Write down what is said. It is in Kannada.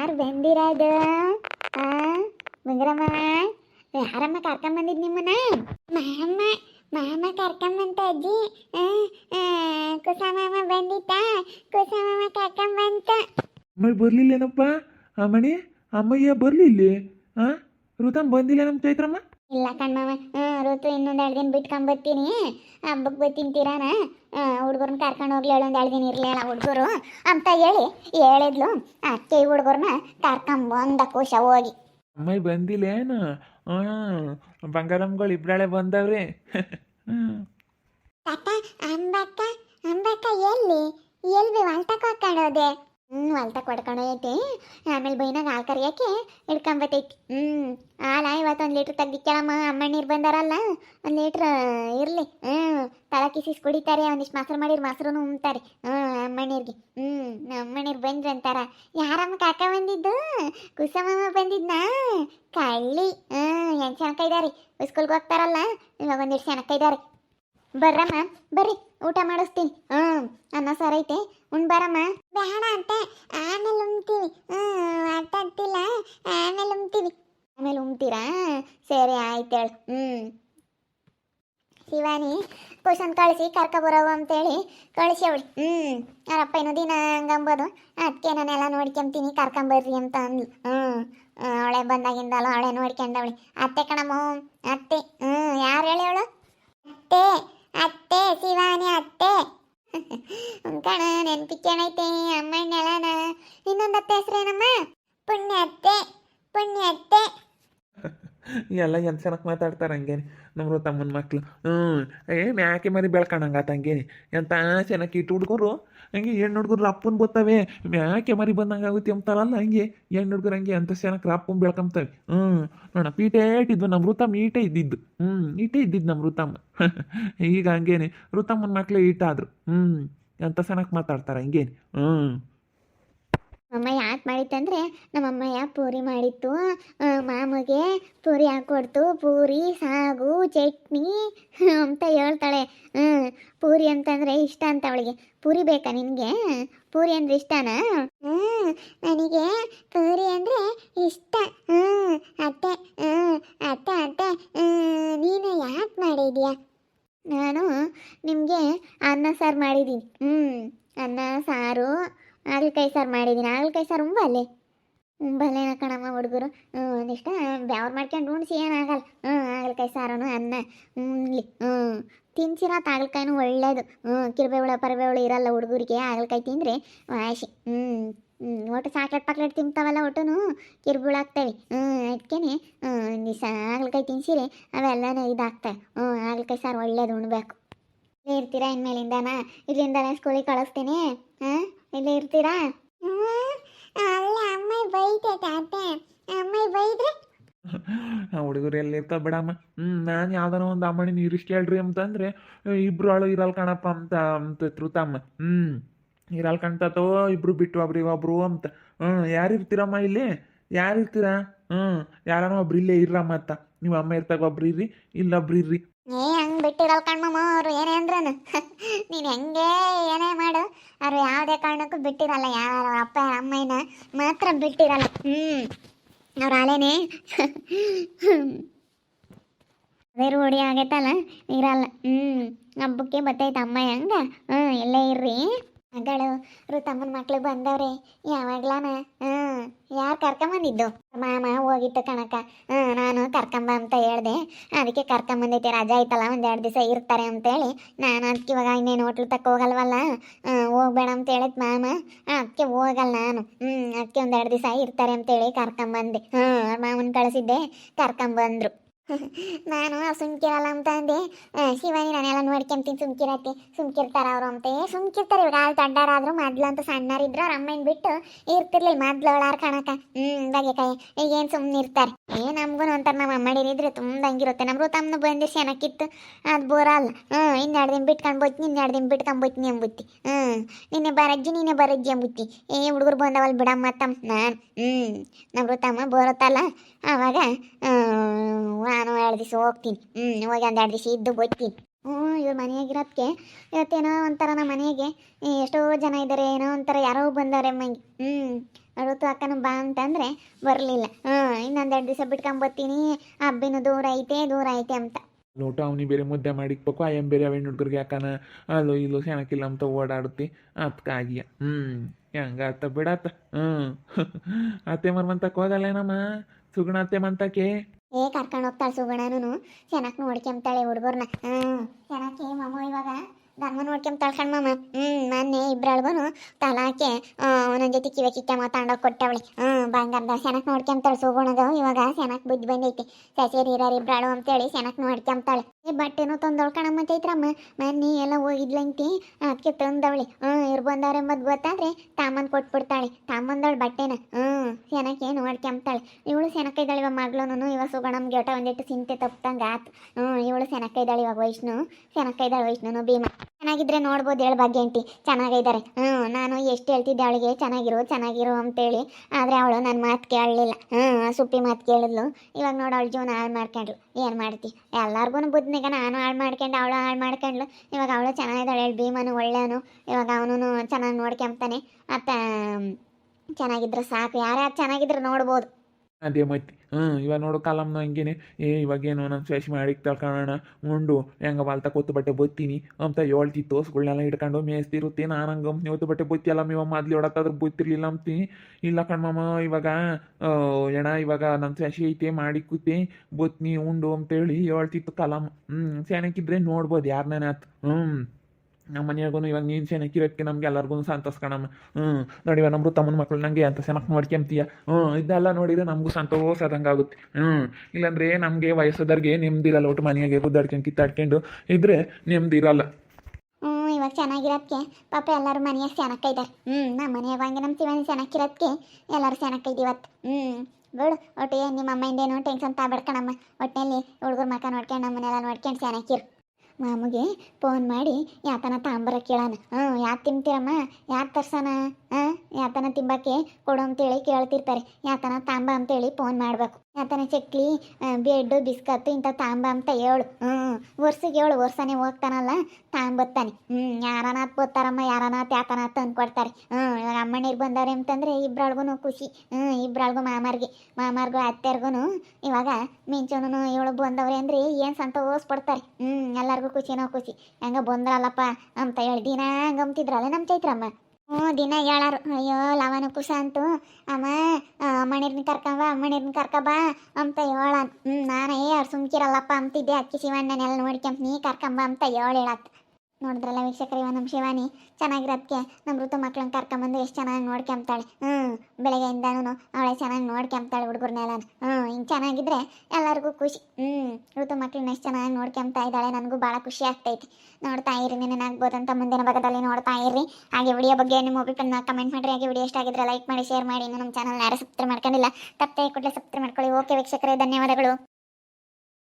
ಯಾರು ಬಂದಿರೋದು ಆ ಬಂದ್ರಮ್ಮ. ಯಾರಮ್ಮ ಕರ್ಕೊಂಬಂದಿದ್ ನಿಮ್ಮನ್ನ? ಮಾಮ ಮಾಮ ಕರ್ಕೊಂಬಂತ ಅಜ್ಜಿ. ಆ, ಆ, ಕುಸ ಮಾಮ ಬಂದಿತ್ತ? ಕುಸ ಮಾಮ ಕರ್ಕೊಂಬಂತ ಅಮ್ಮ ಬರ್ಲಿಲ್ಲೇನಪ್ಪ? ಅಮ್ಮಣಿ ಅಮ್ಮಯ್ಯ ಬರ್ಲಿಲ್ಲ? ಆ ಋತಮ್ ಬಂದಿಲ್ಲ ನಮ್ಮ ಚೈತ್ರಮ್ಮ? ಇಲ್ಲ ಕಣ್ಮವ ಹ್ಞೂ ಋತು ಇನ್ನೊಂದು ಎರಡು ದಿನ ಬಿಟ್ಕೊಂಬರ್ತೀನಿ ಹಬ್ಬಕ್ಕೆ ಬರ್ತೀನಿ ತೀರಾನ ಹುಡುಗರನ್ನ ಕರ್ಕೊಂಡು ಹೋಗ್ಲಿ ಒಂದು ಎರಡು ದಿನ ಇರಲಿಲ್ಲ ಹುಡುಗರು. ಅಂತ ಹೇಳಿ ಹೇಳಿದ್ಲು ಅತ್ತೆ ಹುಡುಗರನ್ನ ಕರ್ಕೊಂಬಂದ ಖುಷ ಹೋಗಿ. ಅಮ್ಮ ಹಾಂ ಬಂಗಾರಮ್ಗಳು ಇಬ್ಬರಳೆ ಬಂದವ್ರೆ. ತಾತ ಅಂಬಕ್ಕ ಅಂಬಕ್ಕ ಎಲ್ಲಿ? ಎಲ್ಲಿ ಹೊಲ್ತಕ್ಕೆ ಹೊಕ್ಕೊಂಡೋದೆ ಹ್ಞೂ ಕೊಡ್ಕೊಂಡು ಹೋಗೈತಿ ಆಮೇಲೆ ಬೈನಾಗ ಹಾಲು ಕರಿಯೋಕೆ ಹಿಡ್ಕೊಂಬತ್ತೈತಿ ಹ್ಞೂ ಹಾಲ ಇವತ್ತೊಂದು ಲೀಟ್ರ್ ತೆಗ್ದಿಕ್ಕಳಮ್ಮ ಅಮ್ಮ ನೀರು ಬಂದಾರಲ್ಲ, ಒಂದು ಲೀಟ್ರ್, ಇರಲಿ. ಹ್ಞೂ ತಳ ಕಿಸಿಸ್ ಕುಡಿತಾರೆ ಒಂದಿಷ್ಟು ಮೊಸರು ಮಾಡಿರ್ ಮೊಸರು ಉಮ್ತಾರೆ ಹ್ಞೂ ಅಮ್ಮ ನೀರಿಗೆ. ಹ್ಞೂ ನಮ್ಮ ನೀರು ಬಂದ್ರು ಅಂತಾರ. ಯಾರಮ್ಮ ಕಾಕ ಬಂದಿದ್ದು? ಕುಸಮ್ಮ ಬಂದಿದ್ನಾ? ಕಳ್ಳಿ. ಹ್ಞೂ ಏನು ಚೆನ್ನಕ ಇದಾರೆ ಸ್ಕೂಲ್ಗೆ ಹೋಗ್ತಾರಲ್ಲ? ಇವಾಗ ಒಂದಿಷ್ಟು ಚೆನ್ನಕ ಇದಾರೆ ಬರ್ರಮ್ಮ, ಬರ್ರಿ. ಊಟ ಮಾಡಿಸ್ತೀನಿ. ಹ್ಞೂ ಅನ್ನ ಸಾರು ಐತೆ. ಉಣ್ ಬರಮ್ಮ. ಬೇಡ ಅಂತ. ಆಮೇಲೆ ಉಣ್ತೀವಿ. ಹ್ಞೂ ಅರ್ಥ ಆಗ್ತಿಲ್ಲ. ಆಮೇಲೆ ಉಣ್ತೀವಿ. ಆಮೇಲೆ ಉಣ್ತೀರಾ? ಸರಿ, ಆಯ್ತು ಹೇಳು. ಹ್ಞೂ ಶಿವಾನಿ ಕುಶನ್ ಕಳಿಸಿ ಕರ್ಕ ಬರೋವು ಅಂತೇಳಿ ಕಳಿಸಿ ಅವಳಿ. ಹ್ಞೂ ಯಾರಪ್ಪ ಇನ್ನೂ ದಿನ ಹಂಗಂಬೋದು ಅದಕ್ಕೆ ನಾನೆಲ್ಲ ನೋಡ್ಕೊಂತೀನಿ, ಕರ್ಕೊಂಬರ್ರಿ ಅಂತ ಅಂದ್ಲು. ಹ್ಞೂ ಅವಳೆ ಬಂದಾಗಿಂದಲ್ಲ ಅವಳೆ ನೋಡ್ಕೊಂಡವಳಿ. ಅತ್ತೆ ಕಣಮ್ಮ, ಅತ್ತೆ. ಹ್ಞೂ ಯಾರು ಹೇಳಿ ಅವಳು? ಅತ್ತೆ. ಅತ್ತೆ ಶಿವಾನಿ ಅತ್ತೆ ಕಣ ನೆನ್ಪಿಕ್ಕೇನೈತೆ ಅಮ್ಮಣ್ಣೆಲ್ಲನ ಇನ್ನೊಂದು ಅತ್ತೆ ಹೆಸ್ರೇನಮ್ಮ ಪುಣ್ಯ ಅತ್ತೆ ಪುಣ್ಯ ಅತ್ತೆ ಎಲ್ಲ ಎಂತ ಚೆನ್ನಾಗಿ ಮಾತಾಡ್ತಾರೆ ಹಂಗೇನೆ. ನಮ್ಮ ತಮ್ಮನ ಮಕ್ಳು. ಹ್ಞೂ ಏ ಮ್ಯಾಕೆ ಮರಿ ಬೆಳ್ಕೊಂಡಂಗಾತ ಹಂಗೇನೆ. ಎಂತ ಚೆನ್ನಾಗಿ ಇಟ್ಟು ಹುಡುಗರು? ಹಂಗೆ ಹೆಣ್ಣು ಹುಡುಗರು ಅಪ್ಪನ ಗೊತ್ತವೆ. ಮ್ಯಾಕೆ ಮರಿ ಬಂದಂಗೆ ಆಗುತ್ತೆ ಅಂತಾರಲ್ಲ ಹಂಗೆ. ಹೆಣ್ಣು ಹುಡುಗರು ಹಂಗೆ ಅಂತ ಚೆನ್ನಾಗಿ ಅಪ್ಪನ ಬೆಳ್ಕೊಂತವೆ ಹ್ಞೂ ನೋಡ ಪೀಟೆ ಇಟ್ಟಿದ್ವು ನಮ್ಮ ಋತಮ್ಮ ಈಟೇ ಇದ್ದಿದ್ದು. ಹ್ಞೂ ಈಟೇ ಇದ್ದಿದ್ದು ನಮ್ಮ ಋತಮ್ಮ ಈಗ ಹಂಗೇನೆ. ಋತಮ್ಮನ ಮಕ್ಳು ಈಟಾದ್ರು. ಹ್ಞೂ ಎಂತ ಚೆನ್ನಾಗಿ ಮಾತಾಡ್ತಾರೆ ಹಂಗೇನೆ. ಹ್ಞೂ ಅಮ್ಮ ಯಾಕೆ ಮಾಡಿತ್ತಂದ್ರೆ ನಮ್ಮಮ್ಮಯ್ಯ ಪೂರಿ ಮಾಡಿತ್ತು. ಮಾಮಿಗೆ ಮಾಮಗೆ ಪೂರಿ ಹಾಕ್ಕೊಡ್ತು ಪೂರಿ, ಸಾಗು, ಚಟ್ನಿ ಅಂತ ಹೇಳ್ತಾಳೆ. ಹ್ಞೂ ಪೂರಿ ಅಂತಂದರೆ ಇಷ್ಟ ಅಂತ ಅವಳಿಗೆ. ಪೂರಿ ಬೇಕಾ ನಿನಗೆ? ಪೂರಿ ಅಂದರೆ ಇಷ್ಟನಾ? ಹ್ಞೂ ನನಗೆ ಪೂರಿ ಅಂದರೆ ಇಷ್ಟ. ಹ್ಞೂ ಅತ್ತೆ ಹ್ಞೂ ಅತ್ತೆ ಅತ್ತೆ ನೀನು ಯಾಕೆ ಮಾಡಿದ್ಯಾ? ನಾನು ನಿಮಗೆ ಅನ್ನ ಸಾರು ಮಾಡಿದ್ದೀನಿ. ಹ್ಞೂ ಅನ್ನ ಸಾರು. ಹಾಗಲಕಾಯಿ ಸಾರು ಮಾಡಿದ್ದೀನಿ ಹಾಗಲಕಾಯಿ ಸಾರು ಉಂಬಲ್ಲಿ? ಉಂಬಲ್ಲೇನ ಕಣಮ್ಮ ಹುಡುಗರು? ಹ್ಞೂ ಒಂದಿಷ್ಟು? ಬ್ಯಾವ್ರು ಮಾಡ್ಕೊಂಡು ಉಣ್ಸಿ ಏನಾಗಲ್ಲ ಹ್ಞೂ ಹಾಗಲಕಾಯಿ ಸಾರನು ಅನ್ನ ಉಣ್ಲಿ ಹ್ಞೂ ತಿನ್ಸಿರೋ ಹಾಗಲಕಾಯಿನೂ ಒಳ್ಳೇದು. ಹ್ಞೂ ಕಿರುಬೇವಳ, ಪರಬೇವಳು ಇರಲ್ಲ ಹುಡುಗರಿಗೆ. ಹಾಗಲಕಾಯಿ ತಿಂದರೆ ವಾಶಿ ಹ್ಞೂ ಹ್ಞೂ ಒಟ್ಟು ಸಾಕ್ಲೆಟ್ ಪಾಕ್ಲೆಟ್ ತಿಂತಾವಲ್ಲ ಒಟ್ಟುನು ಕಿರುಬುಳು ಆಗ್ತವೆ ಹ್ಞೂ ಅದಕ್ಕೆ ಹ್ಞೂ ಹಾಗಲಕಾಯಿ ತಿನ್ಸಿರಿ ಅವೆಲ್ಲನೂ ಇದಾಗ್ತವೆ. ಹ್ಞೂ ಹಾಗಲಕಾಯಿ ಸಾರು ಒಳ್ಳೇದು ಉಣ್ಬೇಕು. ಇರ್ತೀರಾ ಇನ್ಮೇಲಿಂದನಾ? ಇಲ್ಲಿಂದನೇ ಸ್ಕೂಲಿಗೆ ಕಳಿಸ್ತೀನಿ. ಹಾಂ? ಇಲ್ಲೇ ಇರ್ತೀರಾ? ಅಲ್ಲ ಅಮ್ಮ ಬೈತೆ ತಾತೆ. ಅಮ್ಮ ಬೈದ್ರೆ? ಆ ಹುಡುಗರು ಎಲ್ಲಿರ್ತಾವ ಬಿಡಮ್ಮ? ಹ್ಞೂ ನಾನು ಯಾವ್ದಾನ ಒಂದು ಅಮ್ಮಣಿ ನೀರು ಇಷ್ಟ ಹೇಳ್ರಿ ಅಂತಂದ್ರೆ ಇಬ್ರು ಅಳು ಇರಲ್ ಕಣಪ್ಪ ಅಂತ ಅಂತ ತೃತಮ್ಮ ಹ್ಞೂ ಇರಲ್ ಕಣ್ತತೋ ಇಬ್ರು ಬಿಟ್ಟು ಒಬ್ರು ಒಬ್ರು ಅಂತ. ಹ್ಞೂ ಯಾರು ಇರ್ತೀರಮ್ಮ ಇಲ್ಲಿ? ಯಾರು ಇರ್ತೀರಾ? ಹ್ಞೂ ಯಾರನ್ನ ಒಬ್ರು ಇಲ್ಲೇ ಇರ್ರಮ್ಮ ಅಂತ. ನೀವು ಅಮ್ಮ ಇರ್ತಾಗ ಒಬ್ರು ಇರ್ರಿ ಇಲ್ಲೊಬ್ರು ಇರ್ರಿ. ಏ ಹಂಗೆ ಬಿಟ್ಟಿರಲ್ ಕಣ್ಮಮ್ಮ ಅವರು ಏನೇ ಅಂದ್ರನು. ನೀನು ಹೆಂಗೆ ಏನೇ ಮಾಡು ಅವ್ರು ಯಾವುದೇ ಕಾರಣಕ್ಕೂ ಬಿಟ್ಟಿರಲ್ಲ, ಯಾರು ಅವ್ರ ಅಪ್ಪ ಅಮ್ಮನ ಮಾತ್ರ ಬಿಟ್ಟಿರಲ್ಲ. ಹ್ಞೂ ಅವ್ರ ಅಲೇನೆ. ಅದೇ ರೂಢಿ ಆಗೈತಲ್ಲ, ಇರಲ್ಲ. ಹ್ಞೂ ಹಬ್ಬಕ್ಕೆ ಬತ್ತೈತೆ ಅಮ್ಮ, ಹೆಂಗ? ಹ್ಞೂ ಇಲ್ಲೇ ಇರ್ರಿ. ಮಗಳು ಋತಮ್ಮನ ಮಕ್ಳು ಬಂದವ್ರೆ, ಯಾವಾಗ್ಲಾನ? ಹ್ಞೂ ಯಾರು ಕರ್ಕೊಂಬಂದಿದ್ದು? ಮಾಮ ಹೋಗಿತ್ತು ಕಣಕ ಹ್ಮ್ ನಾನು ಕರ್ಕೊಂಬ ಅಂತ ಹೇಳ್ದೆ. ಅದಕ್ಕೆ ಕರ್ಕೊಂಬಂದೈತೆ ರಜಾ ಐತಲ್ಲ ಒಂದ್ ಎರಡು ದಿವಸ ಇರ್ತಾರೆ ಅಂತೇಳಿ. ನಾನು ಅದಕ್ಕೆ ಇವಾಗ ಇನ್ನೇನು ಹೋಟ್ಲು ತಕ್ಕ ಹೋಗಲ್ವಲ್ಲ? ಹ್ಮ್ ಹೋಗ್ಬೇಡ ಅಂತ ಹೇಳಿದ್ ಮಾಮ. ಅದಕ್ಕೆ ಹೋಗಲ್ಲ ನಾನು. ಹ್ಮ್ ಅದಕ್ಕೆ ಒಂದ್ ಎರಡು ದಿವಸ ಇರ್ತಾರೆ ಅಂತೇಳಿ ಕರ್ಕೊಂಬಂದೆ. ಮಾಮನ್ ಮಾಮನ ಕಳಿಸಿದ್ದೆ, ಕರ್ಕೊಂಬಂದ್ರು. ನಾನು ಸುಮ್ಕಿರಲ್ಲ ಅಂತ ಅಂದೆ. ಶಿವಾನಿ, ನಾನೆಲ್ಲ ನೋಡ್ಕೊಂತೀನಿ ಸುಮ್ಕಿರತ್ತೆ, ಸುಮ್ಕಿರ್ತಾರ ಅವರು ಅಂತ. ಸುಮ್ಕಿರ್ತಾರೆ ಇವಾಗ ಆಳು ದೊಡ್ಡವರಾದ್ರು ಮೊದ್ಲು ಅಂತ ಸಣ್ಣರಿದ್ರು ಅವ್ರ ಅಮ್ಮನ ಬಿಟ್ಟು ಇರ್ತಿರ್ಲಿ ಮೊದ್ಲು ಅವಳಾರ ಕಾಣಕ. ಹ್ಮ್ ಕೈ ಈಗೇನು ಸುಮ್ಮನೆ ಇರ್ತಾರೆ. ಏ, ನಮಗೂ ಅಂತಾರೆ ನಮ್ಮ ಅಮ್ಮಡಿರಿದ್ರೆ ತುಂಬ ಹಂಗಿರುತ್ತೆ. ನಮ್ಮ ತಮ್ಮನ ಬಂದಿರ್ ಚೆನ್ನಾಗಿತ್ತು ಅದು ಬರಲ್ಲ. ಹ್ಞೂ ಇನ್ನೆರಡು ದಿನ ಬಿಟ್ಕೊಂಡು ಬೋಯ್ತೀನಿ, ಇನ್ನೆರಡು ದಿನ ಬಿಟ್ಕೊಂಡು ಬೋಯ್ತೀನಿ ಎಂಬುತ್ತಿ ಹ್ಞೂ ನಿನ್ನೆ ಬರಜ್ಜಿ ನಿನ್ನೆ ಬರಜ್ಜಿ ಎಂಬುತ್ತಿ ಏ, ಹುಡುಗರು ಬಂದವಲ್ಲ ಬಿಡಮ್ಮ ತಮ್ಮ, ನಾನು. ಹ್ಞೂ ನಮ್ಮ ತಮ್ಮ ಬೋರತ್ತಲ್ಲ. ಆವಾಗ ನಾನು ಎರಡು ದಿವಸ ಹೋಗ್ತೀನಿ. ಹ್ಞೂ ಹೋಗಿ ಒಂದು ಎರಡು ದಿವಸ ಇದ್ದು ಬರ್ತೀನಿ ಹ್ಞೂ ಇವ್ರ ಮನೆಯಾಗಿರೋದಕ್ಕೆ ಇವತ್ತೇನೋ ಒಂಥರ ನಮ್ಮ ಮನೆಗೆ ಎಷ್ಟೋ ಜನ ಇದ್ದಾರೆ ಏನೋ ಒಂಥರ ಯಾರೋ ಬಂದವ್ರೆ ಅಮ್ಮಂಗೆ ಹ್ಞೂ ಅಳುತ್ತು ಅಕ್ಕನ ಬಾ ಅಂತಂದ್ರೆ ಬರಲಿಲ್ಲ. ಹ್ಞೂ ಇನ್ನೊಂದೆರಡು ದಿವಸ ಬಿಟ್ಕೊಂಬತ್ತೀನಿ. ಹಬ್ಬಿನೂ ದೂರ ಐತೆ ದೂರ ಐತೆ ಅಂತ. ಲೋಟ ಅವನಿ ಬೇರೆ ಮುದ್ದೆ ಮಾಡಿಕ್ಬೇಕು ಆಯಂ ಬೇರೆ ಅವೇನು ಹುಡುಗರಿಗೆ ಯಾಕನ ಅಲ್ಲೋ ಇಲ್ಲೋ ಸೆಣಕಿಲ್ಲ ಅಂತ ಓಡಾಡುತ್ತಿ. ಅದಕ್ಕಾಗಿಯ ಹ್ಞೂ ಹೆಂಗಾತ ಬಿಡಾತ. ಹ್ಞೂ ಅತ್ತೆ ಮರ್ಮಂತಕ್ಕೆ ಹೋಗಲ್ಲೇನಮ್ಮ? ಸುಗುಣ ಅತ್ತೆ ಮಂತಕ್ಕೆ ಏ, ಕರ್ಕೊಂಡು ಹೋಗ್ತಾಳೆ ಸುಗುಣನು ಚೆನ್ನಾಗಿ ನೋಡ್ಕೊಂತಾಳೆ ಹುಡುಗರ್ನ. ಹ್ಞೂ ಚೆನ್ನಾಗಿ ಮಮ್ಮ ಇವಾಗ ಧರ್ಮ ನೋಡ್ಕೊಂತಾಳೆ ಕಣ್ಮಮ್ಮ ಹ್ಞೂ ಮೊನ್ನೆ ಇಬ್ಬರಳ್ಗೂ ತಲಾಕೆ ಒಂದೊಂದು ಜೊತೆ ಕಿವೆ ಕಿಕ್ಕ ಮಾತಾಡೋಕೆ ಕೊಟ್ಟವಳೆ. ಹ್ಞೂ ಬಂಗಾರದ ಚೆನ್ನಾಗಿ ನೋಡ್ಕೊಂತಾಳೆ ಸುಗುಣದು. ಇವಾಗ ಚೆನ್ನಾಗಿ ಬುದ್ಧಿ ಬಂದೈತಿ. ಸಸೇರಿ ಇರಾರ ಇಬ್ರಾಳು ಅಂತೇಳಿ ಚೆನ್ನಾಗಿ ನೋಡ್ಕೊಂತಾಳೆ ಏ, ಬಟ್ಟೆನು ತಂದವಳು ಕಣಮ್ಮ ಚೈತ್ರಮ್ಮ ಮೊನ್ನೆ ಎಲ್ಲ ಹೋಗಿದ್ಲಂತಿ. ಅದಕ್ಕೆ ತಂದವಳಿ. ಹ್ಞೂ ಇವ್ರು ಬಂದವ್ರೆಂಬದು ಗೊತ್ತಾದ್ರೆ ತಾಮನ್ ಕೊಟ್ಬಿಡ್ತಾಳೆ. ತಾಮಂದವಳು ಬಟ್ಟೆನ. ಹ್ಞೂ ಚೆನ್ನಾಗಿ ನೋಡ್ಕೊಂತಾಳೆ ಇವಳು ಸೆನಕೈದಾಳೆ ಇವಾಗ ಮಗಳೂನು ಇವಾಗ ಸುಗಣಮ್ ಗೆಟ ಒಂದಿಟ್ಟು ಚಿಂತೆ ತಪ್ಪಂಗೆ ಆತು. ಹ್ಞೂ, ಇವಳು ಸೆನಕೈದಾಳೆ ಇವಾಗ ವೈಷ್ಣು. ಸೆನಕೈದಾಳೆ ವೈಷ್ಣುನು ಭೀಮ. ಚೆನ್ನಾಗಿದ್ರೆ ನೋಡ್ಬೋದು ಹೇಳಿ ಭಾಗ್ಯಂಟಿ ಚೆನ್ನಾಗಿದ್ದಾರೆ ಹ್ಞೂ, ನಾನು ಎಷ್ಟು ಹೇಳ್ತಿದ್ದೆ ಅವಳಿಗೆ, ಚೆನ್ನಾಗಿರು ಚೆನ್ನಾಗಿರು ಅಂತೇಳಿ. ಆದರೆ ಅವಳು ನನ್ನ ಮಾತು ಕೇಳಲಿಲ್ಲ. ಹ್ಞೂ ಸುಪ್ಪಿ ಮಾತು ಕೇಳಿದ್ಲು. ಇವಾಗ ನೋಡು ಅವಳು ಜೀವನ ಹಾಳು ಮಾಡ್ಕೊಂಡ್ಳು. ಏನು ಮಾಡ್ತಿ? ಎಲ್ಲರಿಗೂ ಬುದ್ಧನಿಗೆ ನಾನು ಹಾಳು ಮಾಡ್ಕೊಂಡು, ಅವಳು ಹಾಳು ಮಾಡ್ಕೊಂಡ್ಲು ಇವಾಗ ಅವಳು ಚೆನ್ನಾಗಿದ್ದಾಳೆ, ಹೇಳಿ ಭೀಮನು ಒಳ್ಳೆಯವನು. ಇವಾಗ ಅವನು ಚೆನ್ನಾಗಿ ನೋಡ್ಕೊಂತಾನೆ ಮತ್ತು ಚೆನ್ನಾಗಿದ್ರೆ ಸಾಕು. ಯಾರ್ಯಾರು ಚೆನ್ನಾಗಿದ್ರೆ ನೋಡ್ಬೋದು. ಅದೇ ಮತ್ತೆ. ಹ್ಞೂ ಇವಾಗ ನೋಡು ಕಾಲಮ್ನ ಹಂಗೇನೆ. ಏ ಇವಾಗೇನು ನಾನು ಫ್ರೆಶ್ ಮಾಡಿ ತಳ್ಕೊಳ್ಳೋಣ. ಉಂಡು, ಹೆಂಗ ಬಾಲ್ತ ಕೂತು ಬಟ್ಟೆ ಬತ್ತೀನಿ. ಅಂತ ಹೇಳ್ತಿ ತೋಸ್ಗಳನ್ನೆಲ್ಲ ಹಿಡ್ಕೊಂಡು ಮೇಸ್ತಿರುತ್ತೆ ನಾನು ಹಂಗೆ ಇವತ್ತು ಬಟ್ಟೆ ಬತ್ತಿಯಲ್ಲ ಇವಾಗ ಮೊದ್ಲು ಹೊಡತ್ತಾದ್ರೆ ಬತ್ತಿರ್ಲಿಲ್ಲ ಅಂತೀನಿ ಇಲ್ಲ ಕಣ್ಮಮ್ಮ ಇವಾಗ ಎಣ, ಇವಾಗ ನನ್ನ ಫ್ರೆಶ್ ಐತೆ, ಮಾಡಿ ಕೂತೆ. ಬತ್ನಿ, ಉಂಡು ಅಂತೇಳಿ ಹೇಳ್ತಿತ್ತು ಕಲಾಮ್. ಹ್ಞೂ ಸೆಣಕಿದ್ರೆ ನೋಡ್ಬೋದು ಯಾರನ್ನ ಆತು ಹ್ಞೂ ನಮ್ಮ ಮನೆಯಾಗೂ ಇವಾಗ ನೀನು ಸೆಣಕಿರೋದಕ್ಕೆ ನಮ್ಗೆ ಎಲ್ಲರಿಗೂ ಸಂತೋಷ ಕಣಮ್ಮ ಹ್ಞೂ ನೋಡಿ ಇವಾಗ ನಮ್ಮ ತಮ್ಮನ ಮಕ್ಳು ನಂಗೆ ಅಂತ ಸೆನಕ್ ಮಾಡ್ಕೊಂತೀಯ ಹ್ಞೂ ಇದೆಲ್ಲ ನೋಡಿದ್ರೆ ನಮಗೂ ಸಂತೋಷ ಆದಂಗೆ ಆಗುತ್ತೆ. ಹ್ಞೂ ಇಲ್ಲಾಂದ್ರೆ ನಮಗೆ ವಯಸ್ಸದವ್ರಿಗೆ ನೆಮ್ಮದಿರಲ್ಲ ಒಟ್ಟು ಮನೆಯಾಗೆ ಗುದ್ದಾಡ್ಕೊಂಡು ಕಿತ್ತಾಡ್ಕೊಂಡು ಇದ್ರೆ ನೆಮ್ಮದಿರಲ್ಲ ಹ್ಞೂ ಇವಾಗ ಚೆನ್ನಾಗಿರೋದಕ್ಕೆ ಪಾಪ ಎಲ್ಲರೂ ಮನೆಯಾಗ ಇದ್ದಾರೆ ಹ್ಞೂ ನಮ್ಮ ಮನೆಯಾಗ ಹಂಗೆ ನಮ್ಮ ಶಿವನಿ ಚೆನ್ನಾಗಿರೋದಕ್ಕೆ ಎಲ್ಲರೂ ಚೆನ್ನಾಗಿದ್ದೀವಿ ಇವತ್ತು ಹ್ಞೂ ಬಿಡು, ಒಟ್ಟು ನಿಮ್ಮ ಅಮ್ಮಯಿಂದೇನು ಟೆನ್ಷನ್ ತಾಬೇಡ್ಕಣಮ್ಮ ಒಟ್ಟಿನಲ್ಲಿ ಹುಡುಗರು ಮಕ್ಕ ನೋಡ್ಕೊಂಡು ನಮ್ಮನ್ನೆಲ್ಲ ನೋಡ್ಕೊಂಡು ಚೆನ್ನಾಗಿರು ಮಾಮಗೆ ಫೋನ್ ಮಾಡಿ ಯಾತನ ತಾಂಬರ ಕೇಳಾನ? ಹ್ಞೂ ಯಾರು ತಿಂತೀರಮ್ಮ? ಯಾರು ತರ್ಸೋಣ ಹಾಂ ಯಾತನ ತಿಂಬಕ್ಕೆ ಕೊಡು ಅಂತೇಳಿ ಕೇಳ್ತಿರ್ತಾರೆ. ಯಾತನ ತಾಂಬ ಅಂತೇಳಿ ಫೋನ್ ಮಾಡಬೇಕು. ಯಾತನ ಚಕ್ಲಿ ಬ್ರೆಡ್ಡು ಬಿಸ್ಕತ್ತು ಇಂಥ ತಾಂಬ ಅಂತ ಹೇಳು ಹ್ಞೂ ವರ್ಷಕ್ಕೆ ಹೇಳು ವರ್ಷನೇ ಹೋಗ್ತಾನಲ್ಲ, ತಾಂಬತ್ತಾನೆ. ಹ್ಞೂ ಯಾರನಾತ್ ಬೋತಾರಮ್ಮ ಯಾರನಾತ್ ಯಾತನ ತಂದ್ಕೊಡ್ತಾರೆ ಹ್ಞೂ ಇವಾಗ ಅಮ್ಮಣ್ಣೀರು ಬಂದವ್ರೆ ಅಂತಂದರೆ ಇಬ್ರಳ್ಗೂ ಖುಷಿ. ಹ್ಞೂ ಇಬ್ರಳ್ಗೂ ಮಾಮಾರ್ಗೆ. ಮಾಮಾರ್ಗೂ ಅತ್ತೆರ್ಗೂ ಇವಾಗ ಮಿಂಚನು ಇವಳು ಬಂದವ್ರೆ ಅಂದ್ರೆ ಏನು ಸಂತೋಷ ಪಡ್ತಾರೆ ಹ್ಞೂ ಎಲ್ಲರಿಗೂ ಖುಷಿನೋ ಖುಷಿ. ಹೆಂಗ ಬಂದ್ರಲ್ಲಪ್ಪ ಅಂತ ಹೇಳಿ ದಿನ ಗಮ್ತಿದ್ರಲ್ಲ ನಮ್ಮ ಚೈತ್ರಮ್ಮ. ಹ್ಞೂ, ದಿನ ಹೇಳಾರು ಅಯ್ಯೋ, ಲವನ ಕುಸ ಅಂತು. ಅಮ್ಮ ಅಮ್ಮಣಿರ್ನ ಕರ್ಕೊಂಬ ಅಮ್ಮಣಿರ್ನ ಕರ್ಕಬಾ ಅಂತ ಹೇಳ ಹ್ಞೂ ನಾನೇ ಅವ್ರು ಸುಮ್ಕಿರಲ್ಲಪ್ಪ ಅಂತಿದ್ದೆ ಅಕ್ಕಿ ಶಿವಣ್ಣನೆಲ್ಲ ನೋಡ್ಕೊಂತ ನೀ ಕರ್ಕಂಬ ಅಂತ ಹೇಳಿ ಹೇಳತ್ ನೋಡಿದ್ರಲ್ಲ ವೀಕ್ಷಕರು ಇವ ನಮ್ಮ ಶಿವಾನಿ ಚೆನ್ನಾಗಿರೋದಕ್ಕೆ ನಮ್ಮ ಋತು ಮಕ್ಳನ್ನ ಕರ್ಕೊಂಬಂದು ಎಷ್ಟು ಚೆನ್ನಾಗಿ ನೋಡ್ಕೊಂತಾಳೆ ಹ್ಞೂ ಬೆಳಗ್ಗೆಯಿಂದನೂ ಅವಳೆ ಚೆನ್ನಾಗಿ ನೋಡ್ಕೊಂತಾಳೆ ಹುಡುಗರನ್ನೆಲ್ಲ ಹ್ಞೂ ಹಿಂಗೆ ಚೆನ್ನಾಗಿದ್ರೆ ಎಲ್ಲರಿಗೂ ಖುಷಿ. ಹ್ಞೂ ಋತು ಮಕ್ಳನ್ನ ಎಷ್ಟು ಚೆನ್ನಾಗಿ ನೋಡ್ಕೊಂತಾ ಇದ್ದಾಳೆ ನನಗೂ ಭಾಳ ಖುಷಿ ಆಗ್ತೈತಿ. ನೋಡ್ತಾ ಇರಿ ಅಂತ ಮುಂದಿನ ಭಾಗದಲ್ಲಿ ನೋಡ್ತಾ ಇರ್ರಿ. ಹಾಗೆ ವಿಡಿಯೋ ಬಗ್ಗೆ ನಿಮ್ಮ ಒಪಿಕನ್ನ ಕಮೆಂಟ್ ಮಾಡಿರಿ. ಹಾಗೆ ವಿಡಿಯೋ ಇಷ್ಟ ಆಗಿದ್ರೆ ಲೈಕ್ ಮಾಡಿ ಶೇರ್ ಮಾಡಿ. ಇನ್ನು ನಮ್ಮ ಚಾನಲ್ ಯಾರು ಸಬ್ಸ್ಕ್ರೈಬ್ ಮಾಡ್ಕೊಂಡಿಲ್ಲ ತಪ್ಪೇ ಕೂಡಲೇ ಸಬ್ಸ್ಕ್ರೈಬ್ ಮಾಡ್ಕೊಳ್ಳಿ. ಓಕೆ ವೀಕ್ಷಕರೇ, ಧನ್ಯವಾದಗಳು.